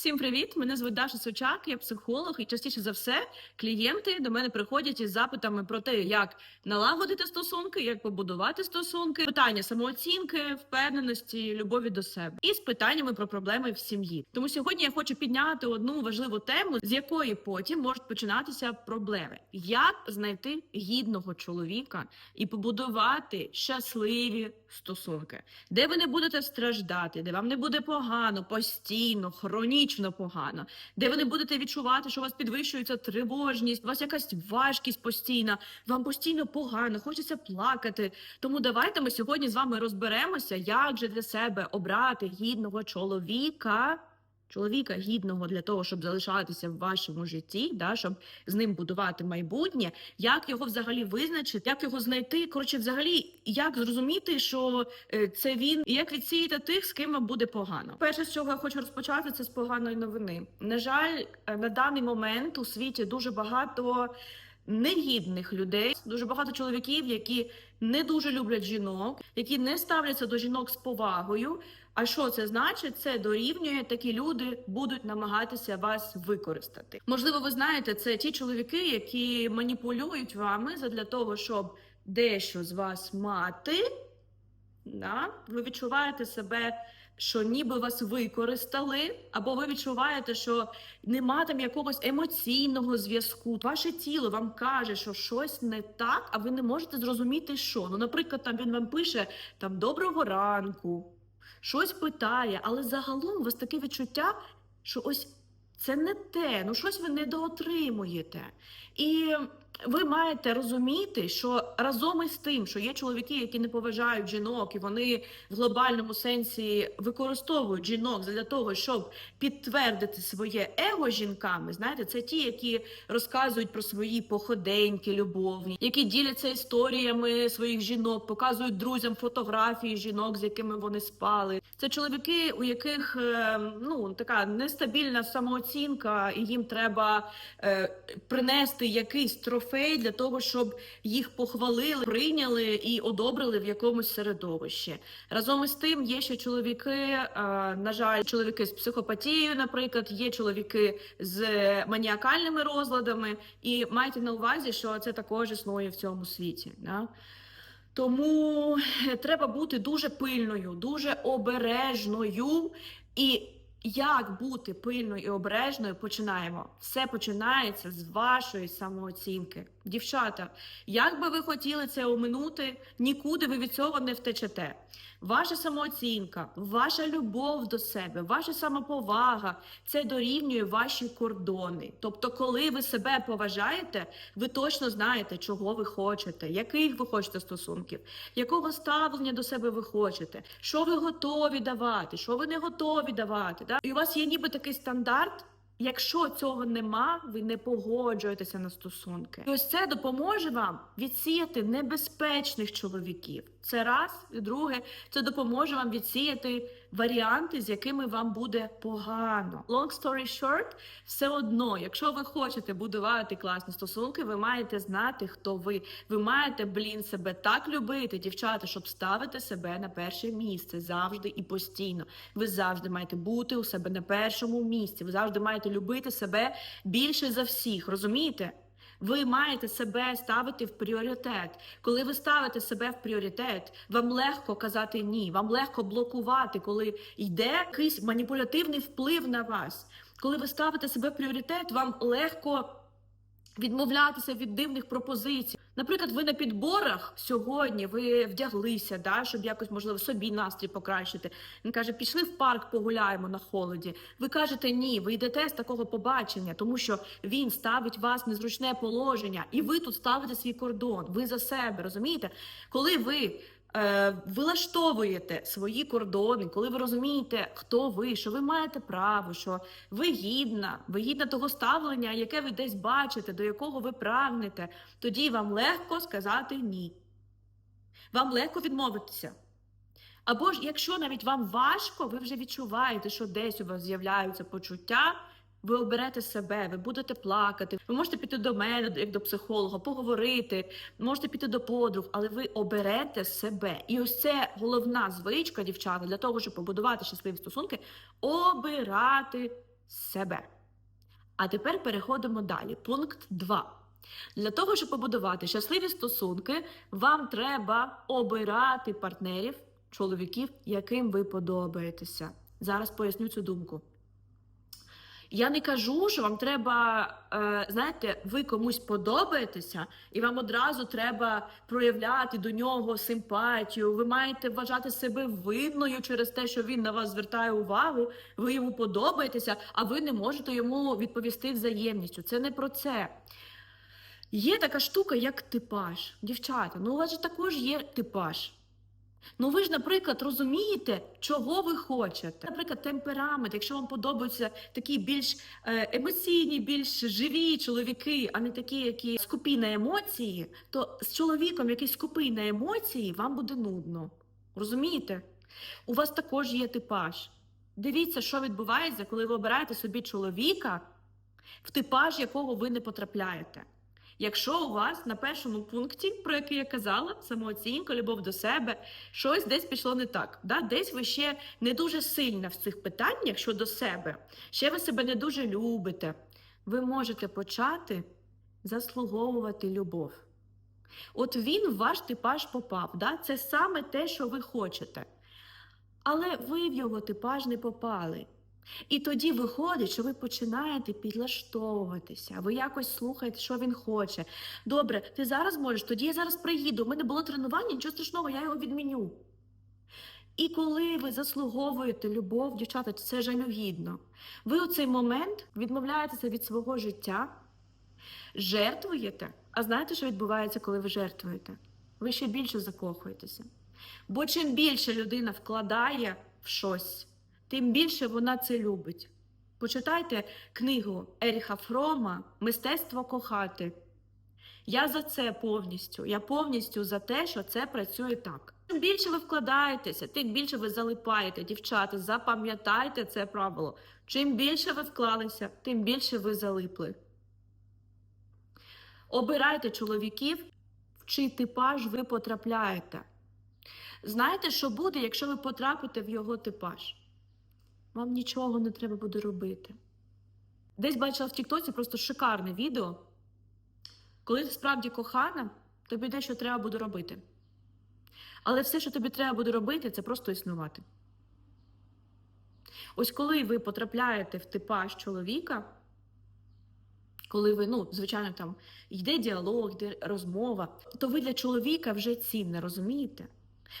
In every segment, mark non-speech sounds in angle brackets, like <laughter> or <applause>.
Всім привіт! Мене звуть Даша Сочак, я психолог, і частіше за все клієнти до мене приходять із запитами про те, як налагодити стосунки, як побудувати стосунки, питання самооцінки, впевненості, любові до себе, і з питаннями про проблеми в сім'ї. Тому сьогодні я хочу підняти одну важливу тему, з якої потім можуть починатися проблеми: як знайти гідного чоловіка і побудувати щасливі стосунки, де ви не будете страждати, де вам не буде погано, постійно, хронічно погано, де ви не будете відчувати, що у вас підвищується тривожність, у вас якась важкість постійна, вам постійно погано, хочеться плакати. Тому давайте ми сьогодні з вами розберемося, як же для себе обрати гідного чоловіка. Чоловіка гідного для того, щоб залишатися в вашому житті, да, щоб з ним будувати майбутнє, як його взагалі визначити, як його знайти. Коротше, взагалі, як зрозуміти, що е, це він, і як відсіяти тих, з ким буде погано. Перше, з чого я хочу розпочати, це з поганої новини. На жаль, е, на даний момент у світі дуже багато негідних людей, дуже багато чоловіків, які не дуже люблять жінок, які не ставляться до жінок з повагою. А що це значить? Це дорівнює такі люди будуть намагатися вас використати. Можливо, ви знаєте, це ті чоловіки, які маніпулюють вами задля того, щоб дещо з вас мати. Да? Ви відчуваєте себе, що ніби вас використали, або ви відчуваєте, що нема там якогось емоційного зв'язку. Ваше тіло вам каже, що щось не так, а ви не можете зрозуміти, що. Ну, наприклад, там він вам пише там доброго ранку, щось питає, але загалом у вас таке відчуття, що ось це не те, ну щось ви недоотримуєте. І ви маєте розуміти, що разом із тим, що є чоловіки, які не поважають жінок, і вони в глобальному сенсі використовують жінок для того, щоб підтвердити своє его жінками. Знаєте, це ті, які розказують про свої походеньки любовні, які діляться історіями своїх жінок, показують друзям фотографії жінок, з якими вони спали. Це чоловіки, у яких е, ну така нестабільна самооцінка, і їм треба е, принести якийсь трофей для того, щоб їх похвалили, прийняли і одобрили в якомусь середовищі. Разом із тим є ще чоловіки, на жаль, чоловіки з психопатією, наприклад, є чоловіки з маніакальними розладами, і майте на увазі, що це також існує в цьому світі. Да? Тому е, треба бути дуже пильною, дуже обережною. І як бути пильною і обережною, починаємо. Все починається з вашої самооцінки. Дівчата, як би ви хотіли це оминути, нікуди ви від цього не втечете. Ваша самооцінка, ваша любов до себе, ваша самоповага це дорівнює ваші кордони. Тобто, коли ви себе поважаєте, ви точно знаєте, чого ви хочете, яких ви хочете стосунків, якого ставлення до себе ви хочете, що ви готові давати, що ви не готові давати. Да? І у вас є ніби такий стандарт. Якщо цього нема, ви не погоджуєтеся на стосунки. І ось це допоможе вам відсіяти небезпечних чоловіків. Це раз, і друге, це допоможе вам відсіяти варіанти, з якими вам буде погано. Long story short, все одно, якщо ви хочете будувати класні стосунки, ви маєте знати, хто ви. Ви маєте, блін, себе так любити, дівчата, щоб ставити себе на перше місце завжди і постійно. Ви завжди маєте бути у себе на першому місці. Ви завжди маєте любити себе більше за всіх. Розумієте? Ви маєте себе ставити в пріоритет. Коли ви ставите себе в пріоритет, вам легко казати ні, вам легко блокувати, коли йде якийсь маніпулятивний вплив на вас. Коли ви ставите себе в пріоритет, вам легко відмовлятися від дивних пропозицій. Наприклад, ви на підборах сьогодні ви вдяглися, да, щоб якось можливо собі настрій покращити. Він каже: пішли в парк, погуляємо на холоді. Ви кажете ні, ви йдете з такого побачення, тому що він ставить вас в незручне положення, і ви тут ставите свій кордон. Ви за себе розумієте? Коли ви вилаштовуєте свої кордони, коли ви розумієте, хто ви, що ви маєте право, що ви гідна, ви гідна того ставлення, яке ви десь бачите, до якого ви прагнете, тоді вам легко сказати ні. Вам легко відмовитися. Або ж, якщо навіть вам важко, ви вже відчуваєте, що десь у вас з'являються почуття. Ви оберете себе, ви будете плакати. Ви можете піти до мене, як до психолога, поговорити, можете піти до подруг, але ви оберете себе. І ось це головна звичка, дівчата, для того, щоб побудувати щасливі стосунки, обирати себе. А тепер переходимо далі. Пункт 2. Для того, щоб побудувати щасливі стосунки, вам треба обирати партнерів, чоловіків, яким ви подобаєтеся. Зараз поясню цю думку. Я не кажу, що вам треба, е, знаєте, ви комусь подобаєтеся, і вам одразу треба проявляти до нього симпатію. Ви маєте вважати себе винною через те, що він на вас звертає увагу, ви йому подобаєтеся, а ви не можете йому відповісти взаємністю. Це не про це. Є така штука, як типаж. Дівчата, ну у вас же також є типаж. Ну ви ж, наприклад, розумієте, чого ви хочете. Наприклад, темперамент, якщо вам подобаються такі більш е, емоційні, більш живі чоловіки, а не такі, які скупі на емоції, то з чоловіком, який скупий на емоції, вам буде нудно. Розумієте? У вас також є типаж. Дивіться, що відбувається, коли ви обираєте собі чоловіка, в типаж якого ви не потрапляєте. Якщо у вас на першому пункті, про який я казала, самооцінка, любов до себе, щось десь пішло не так. Да? Десь ви ще не дуже сильна в цих питаннях щодо себе, ще ви себе не дуже любите. Ви можете почати заслуговувати любов. От він в ваш типаж попав. Да? Це саме те, що ви хочете. Але ви в його типаж не попали. І тоді виходить, що ви починаєте підлаштовуватися, ви якось слухаєте, що він хоче. Добре, ти зараз можеш, тоді я зараз приїду. У мене було тренування, нічого страшного, я його відміню. І коли ви заслуговуєте любов, дівчата, це жалюгідно. Ви у цей момент відмовляєтеся від свого життя, жертвуєте. А знаєте, що відбувається, коли ви жертвуєте? Ви ще більше закохуєтеся. Бо чим більше людина вкладає в щось, тим більше вона це любить. Почитайте книгу Еріха Фрома Мистецтво кохати. Я за це повністю. Я повністю за те, що це працює так. Чим більше ви вкладаєтеся, тим більше ви залипаєте, дівчата. Запам'ятайте це правило. Чим більше ви вклалися, тим більше ви залипли. Обирайте чоловіків, в чий типаж ви потрапляєте. Знаєте, що буде, якщо ви потрапите в його типаж? Вам нічого не треба буде робити. Десь бачила в Тіктоці просто шикарне відео. Коли ти справді кохана, тобі дещо треба буде робити. Але все, що тобі треба буде робити, це просто існувати. Ось коли ви потрапляєте в типаж чоловіка, коли ви, ну, звичайно, там йде діалог, йде розмова, то ви для чоловіка вже цінне, розумієте?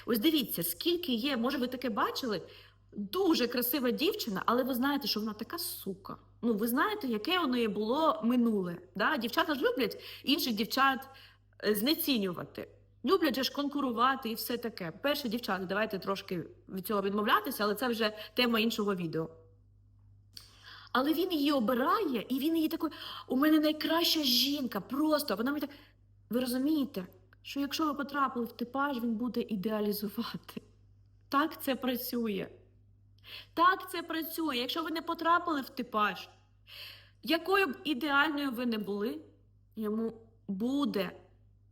Ось дивіться, скільки є, може, ви таке бачили, дуже красива дівчина, але ви знаєте, що вона така сука. Ну, ви знаєте, яке у неї було минуле. Да? Дівчата ж люблять інших дівчат е, знецінювати. Люблять же ж конкурувати і все таке. Перше, дівчата, давайте трошки від цього відмовлятися, але це вже тема іншого відео. Але він її обирає, і він її такий, у мене найкраща жінка, просто вона мені так. Ви розумієте, що якщо ви потрапили в типаж, він буде ідеалізувати. Так це працює. Так це працює. Якщо ви не потрапили в типаж, якою б ідеальною ви не були, йому буде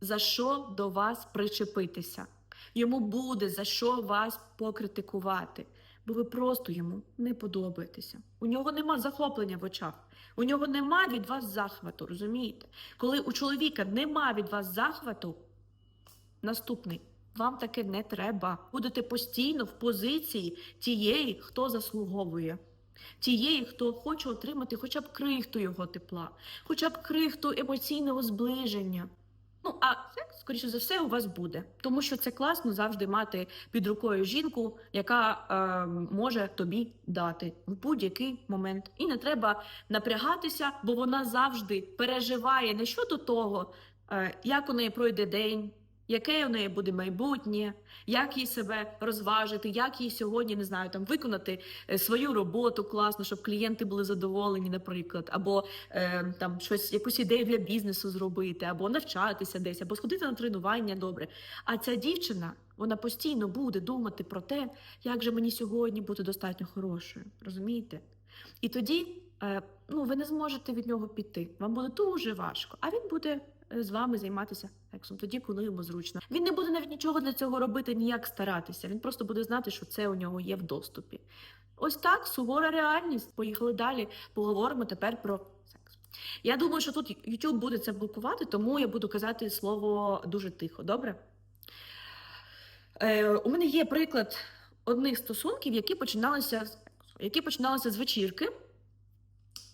за що до вас причепитися. Йому буде за що вас покритикувати, бо ви просто йому не подобаєтеся. У нього нема захоплення в очах, у нього нема від вас захвату, розумієте? Коли у чоловіка нема від вас захвату, наступний. Вам таке не треба. Будете постійно в позиції тієї, хто заслуговує, тієї, хто хоче отримати хоча б крихту його тепла, хоча б крихту емоційного зближення. Ну, а секс, скоріше за все, у вас буде, тому що це класно завжди мати під рукою жінку, яка е, може тобі дати в будь-який момент. І не треба напрягатися, бо вона завжди переживає не щодо того, е, як у неї пройде день, яке у неї буде майбутнє, як їй себе розважити, як їй сьогодні не знаю, там виконати е, свою роботу класно, щоб клієнти були задоволені, наприклад, або е, там щось, якусь ідею для бізнесу зробити, або навчатися десь, або сходити на тренування добре. А ця дівчина вона постійно буде думати про те, як же мені сьогодні бути достатньо хорошою. Розумієте? І тоді е, ну, ви не зможете від нього піти. Вам буде дуже важко, а він буде з вами займатися сексом тоді, коли йому зручно. Він не буде навіть нічого для цього робити, ніяк старатися. Він просто буде знати, що це у нього є в доступі. Ось так, сувора реальність. Поїхали далі. Поговоримо тепер про секс. Я думаю, що тут YouTube буде це блокувати, тому я буду казати слово дуже тихо, добре? Е, у мене є приклад одних стосунків, які починалися, з- які починалися з вечірки, е,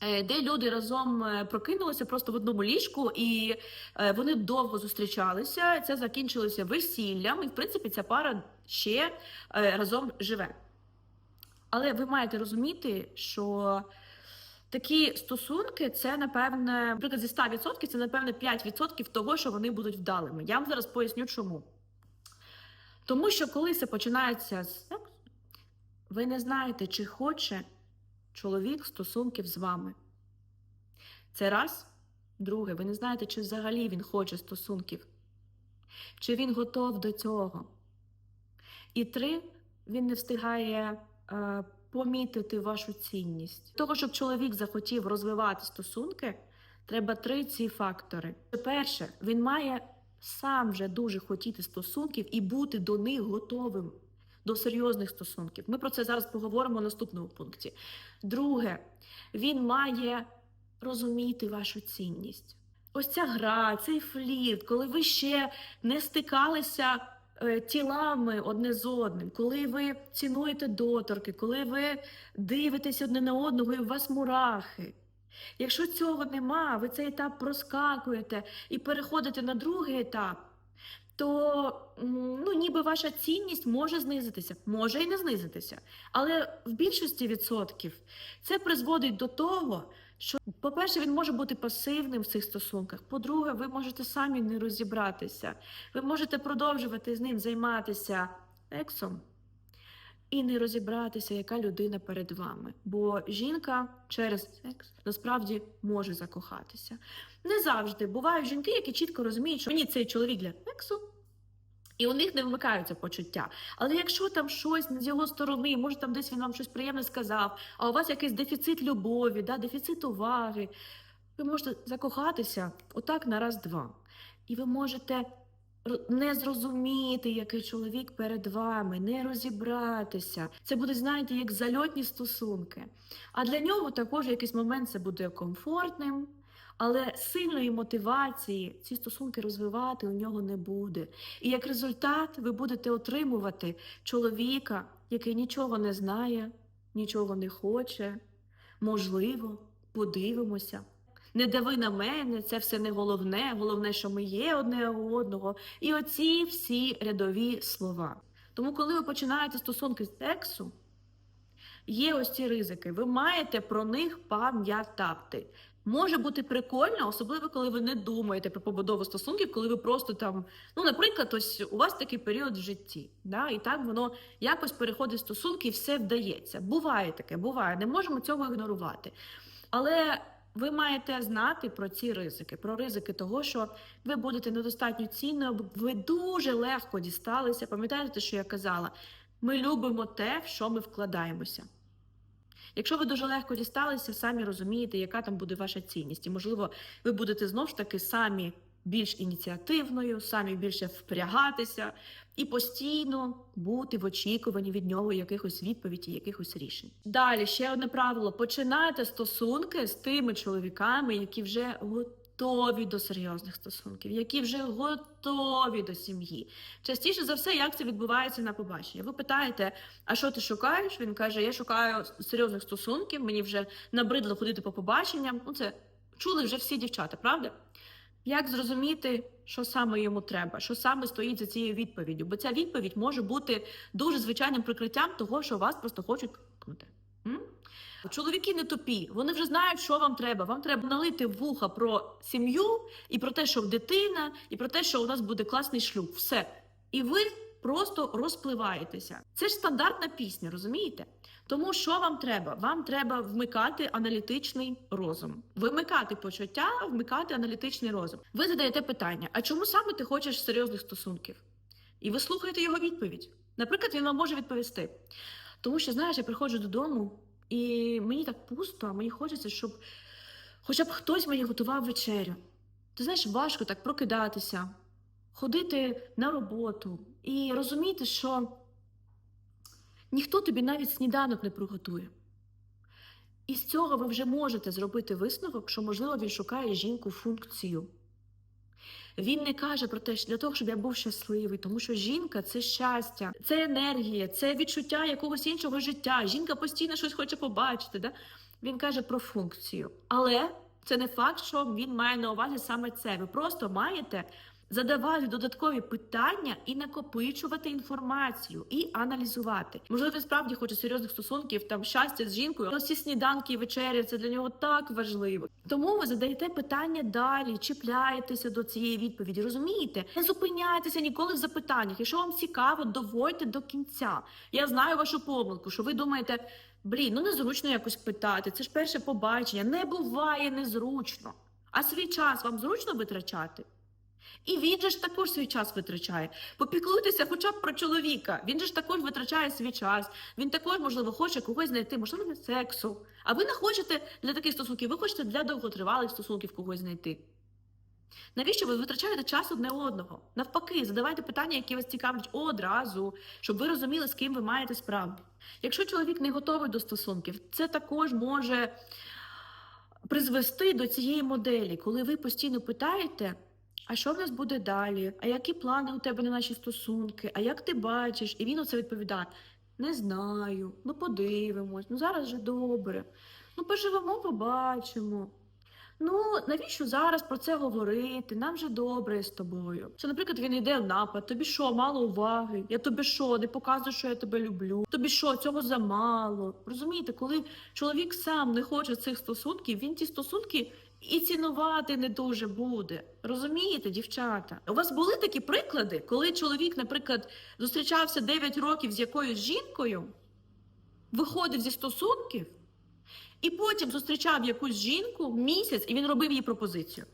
де люди разом е, прокинулися просто в одному ліжку, і е, вони довго зустрічалися. Це закінчилося весіллям, і в принципі ця пара ще е, разом живе. Але ви маєте розуміти, що такі стосунки це, напевне, наприклад, зі 100% це, напевне, 5% того, що вони будуть вдалими. Я вам зараз поясню, чому. Тому що коли це починається з ви не знаєте, чи хоче чоловік стосунків з вами. Це раз. Друге, ви не знаєте, чи взагалі він хоче стосунків, чи він готов до цього. І три, він не встигає е, помітити вашу цінність. Для Того, щоб чоловік захотів розвивати стосунки, треба три ці фактори. Перше, він має сам вже дуже хотіти стосунків і бути до них готовим. До серйозних стосунків. Ми про це зараз поговоримо в наступному пункті. Друге, він має розуміти вашу цінність. Ось ця гра, цей флірт, коли ви ще не стикалися е, тілами одне з одним, коли ви цінуєте доторки, коли ви дивитесь одне на одного і у вас мурахи. Якщо цього нема, ви цей етап проскакуєте і переходите на другий етап, то ну, ніби ваша цінність може знизитися, може і не знизитися. Але в більшості відсотків це призводить до того, що, по-перше, він може бути пасивним в цих стосунках. По-друге, ви можете самі не розібратися. Ви можете продовжувати з ним займатися сексом і не розібратися, яка людина перед вами. Бо жінка через секс насправді може закохатися. Не завжди бувають жінки, які чітко розуміють, що мені цей чоловік для сексу. І у них не вмикаються почуття. Але якщо там щось з його сторони, може там десь він вам щось приємне сказав, а у вас якийсь дефіцит любові, да, дефіцит уваги, ви можете закохатися отак на раз-два. І ви можете не зрозуміти, який чоловік перед вами, не розібратися. Це буде, знаєте, як зальотні стосунки. А для нього також якийсь момент це буде комфортним. Але сильної мотивації ці стосунки розвивати у нього не буде. І як результат ви будете отримувати чоловіка, який нічого не знає, нічого не хоче. Можливо, подивимося. Не дави на мене, це все не головне. Головне, що ми є одне у одного. І оці всі рядові слова. Тому, коли ви починаєте стосунки з сексу, є ось ці ризики. Ви маєте про них пам'ятати. Може бути прикольно, особливо коли ви не думаєте про побудову стосунків, коли ви просто там, ну, наприклад, ось у вас такий період в житті, да, і так воно якось переходить стосунки і все вдається. Буває таке, буває, не можемо цього ігнорувати. Але ви маєте знати про ці ризики, про ризики того, що ви будете недостатньо цінною, ви дуже легко дісталися. Пам'ятаєте, що я казала? Ми любимо те, в що ми вкладаємося. Якщо ви дуже легко дісталися, самі розумієте, яка там буде ваша цінність. І, можливо, ви будете знову ж таки самі більш ініціативною, самі більше впрягатися і постійно бути в очікуванні від нього якихось відповідей, якихось рішень. Далі ще одне правило: починайте стосунки з тими чоловіками, які вже готові до серйозних стосунків, які вже готові до сім'ї. Частіше за все, як це відбувається на побаченні. Ви питаєте, а що ти шукаєш? Він каже: Я шукаю серйозних стосунків, мені вже набридло ходити по побаченням. Ну, це чули вже всі дівчата, правда? Як зрозуміти, що саме йому треба, що саме стоїть за цією відповіддю? Бо ця відповідь може бути дуже звичайним прикриттям того, що вас просто хочуть кнути. Чоловіки не тупі, вони вже знають, що вам треба. Вам треба налити вуха про сім'ю і про те, що дитина, і про те, що у нас буде класний шлюб. Все. І ви просто розпливаєтеся. Це ж стандартна пісня, розумієте? Тому що вам треба? Вам треба вмикати аналітичний розум, вимикати почуття, вмикати аналітичний розум. Ви задаєте питання: а чому саме ти хочеш серйозних стосунків? І ви слухаєте його відповідь. Наприклад, він вам може відповісти. Тому що, знаєш, я приходжу додому, і мені так пусто, а мені хочеться, щоб хоча б хтось мені готував вечерю. Ти знаєш, важко так прокидатися, ходити на роботу і розуміти, що ніхто тобі навіть сніданок не приготує. І з цього ви вже можете зробити висновок, що, можливо, він шукає жінку функцію. Він не каже про те, що для того, щоб я був щасливий, тому що жінка це щастя, це енергія, це відчуття якогось іншого життя. Жінка постійно щось хоче побачити. Да? Він каже про функцію. Але це не факт, що він має на увазі саме це. Ви просто маєте задавати додаткові питання і накопичувати інформацію, і аналізувати. Можливо, він справді хоче серйозних стосунків, там щастя з жінкою. але всі сніданки і вечері це для нього так важливо. Тому ви задаєте питання далі, чіпляєтеся до цієї відповіді. Розумієте? Не зупиняйтеся ніколи в запитаннях. Якщо вам цікаво, доводьте до кінця. Я знаю вашу помилку, що ви думаєте, блін, ну незручно якось питати. Це ж перше побачення. Не буває незручно. А свій час вам зручно витрачати? І він же ж також свій час витрачає. Попіклуйтеся хоча б про чоловіка. Він же ж також витрачає свій час. Він також, можливо, хоче когось знайти, можливо, для сексу. А ви не хочете для таких стосунків, ви хочете для довготривалих стосунків когось знайти. Навіщо ви витрачаєте час одне одного? Навпаки, задавайте питання, які вас цікавлять одразу, щоб ви розуміли, з ким ви маєте справу. Якщо чоловік не готовий до стосунків, це також може призвести до цієї моделі, коли ви постійно питаєте. А що в нас буде далі? А які плани у тебе на наші стосунки? А як ти бачиш? І він оце відповідає: Не знаю, ну подивимось, ну зараз же добре. Ну поживемо, побачимо. Ну, навіщо зараз про це говорити? Нам же добре з тобою. Що, наприклад, він йде в напад, тобі що, мало уваги? Я тобі що, не показую, що я тебе люблю? Тобі що, цього замало? Розумієте, коли чоловік сам не хоче цих стосунків, він ті стосунки і цінувати не дуже буде. Розумієте, дівчата? У вас були такі приклади, коли чоловік, наприклад, зустрічався 9 років з якоюсь жінкою, виходив зі стосунків, і потім зустрічав якусь жінку місяць, і він робив їй пропозицію.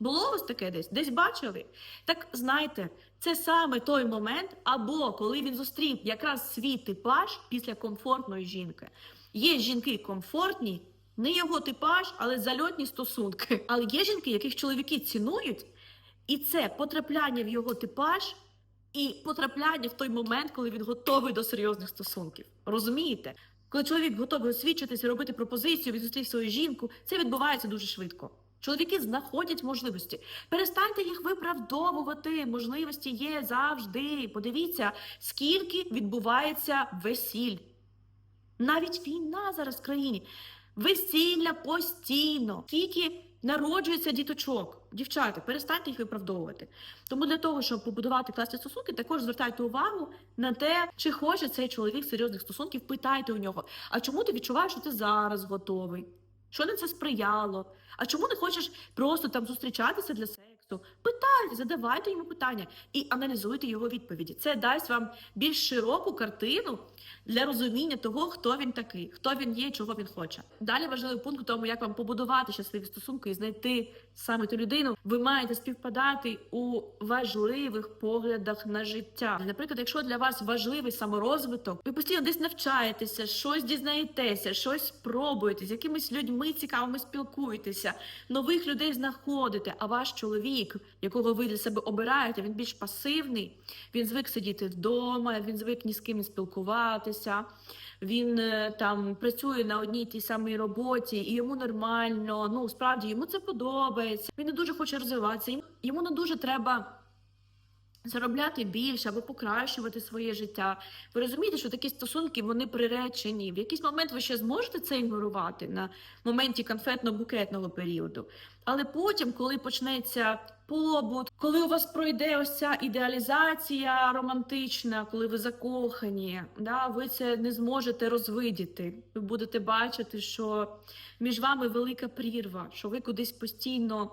Було у вас таке десь? Десь бачили? Так знайте, це саме той момент, або коли він зустрів якраз свій типаж після комфортної жінки. Є жінки комфортні, не його типаж, але зальотні стосунки. Але є жінки, яких чоловіки цінують, і це потрапляння в його типаж і потрапляння в той момент, коли він готовий до серйозних стосунків. Розумієте? Коли чоловік готовий освідчитися, робити пропозицію, він свою жінку, це відбувається дуже швидко. Чоловіки знаходять можливості. Перестаньте їх виправдовувати. Можливості є завжди. Подивіться, скільки відбувається весіль. Навіть війна зараз в країні. Весілля постійно. Скільки народжується діточок. Дівчата, перестаньте їх виправдовувати. Тому для того, щоб побудувати класні стосунки, також звертайте увагу на те, чи хоче цей чоловік серйозних стосунків. Питайте у нього, а чому ти відчуваєш, що ти зараз готовий? Що на це сприяло? А чому не хочеш просто там зустрічатися для сексу? Питайте, задавайте йому питання і аналізуйте його відповіді. Це дасть вам більш широку картину для розуміння того, хто він такий, хто він є, чого він хоче. Далі важливий пункт у тому, як вам побудувати щасливі стосунки і знайти саме ту людину. Ви маєте співпадати у важливих поглядах на життя. Наприклад, якщо для вас важливий саморозвиток, ви постійно десь навчаєтеся, щось дізнаєтеся, щось пробуєте, з якимись людьми цікавими спілкуєтеся, нових людей знаходите. А ваш чоловік, якого ви для себе обираєте, він більш пасивний. Він звик сидіти вдома, він звик ні з ким не спілкуватися. Він е, там працює на одній тій самій роботі, і йому нормально. Ну справді йому це подобається. Він не дуже хоче розвиватися. Йому- Йому не дуже треба. Заробляти більше або покращувати своє життя. Ви розумієте, що такі стосунки вони приречені. В якийсь момент ви ще зможете це ігнорувати на моменті конфетно-букетного періоду. Але потім, коли почнеться побут, коли у вас пройде ось ця ідеалізація романтична, коли ви закохані, да, ви це не зможете розвидіти. Ви будете бачити, що між вами велика прірва, що ви кудись постійно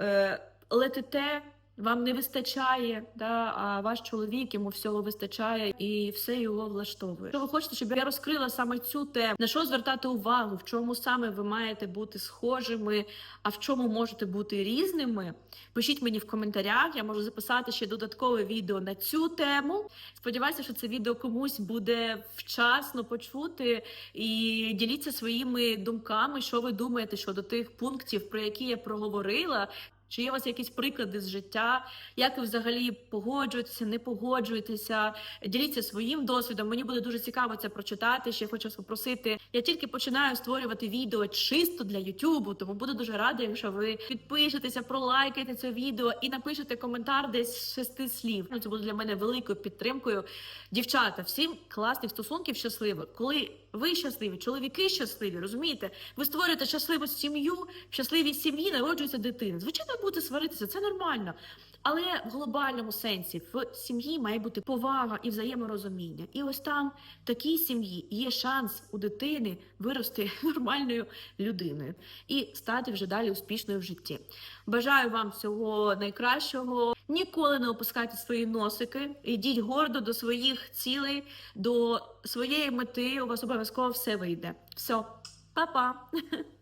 е, летите. Вам не вистачає, да, а ваш чоловік йому всього вистачає і все його влаштовує. Що ви хочете, щоб я розкрила саме цю тему? На що звертати увагу? В чому саме ви маєте бути схожими, а в чому можете бути різними? Пишіть мені в коментарях. Я можу записати ще додаткове відео на цю тему. Сподіваюся, що це відео комусь буде вчасно почути і діліться своїми думками, що ви думаєте щодо тих пунктів, про які я проговорила. Чи є у вас якісь приклади з життя? Як ви взагалі погоджуєтеся, не погоджуєтеся? Діліться своїм досвідом. Мені буде дуже цікаво це прочитати. Ще хочу вас попросити. Я тільки починаю створювати відео чисто для Ютубу, тому буду дуже рада, якщо ви підпишетеся, пролайкаєте це відео і напишете коментар десь з шести слів. Ну, це буде для мене великою підтримкою. Дівчата, всім класних стосунків щасливих. Коли ви щасливі, чоловіки щасливі, розумієте? Ви створюєте щасливу сім'ю, в щасливій сім'ї народжується дитина. Звичайно, будете сваритися, це нормально. Але в глобальному сенсі в сім'ї має бути повага і взаєморозуміння. І ось там в такій сім'ї є шанс у дитини вирости <laughs> нормальною людиною і стати вже далі успішною в житті. Бажаю вам всього найкращого. Ніколи не опускайте свої носики. Йдіть гордо до своїх цілей, до своєї мети. У вас обов'язково все вийде. Все, па-па! <laughs>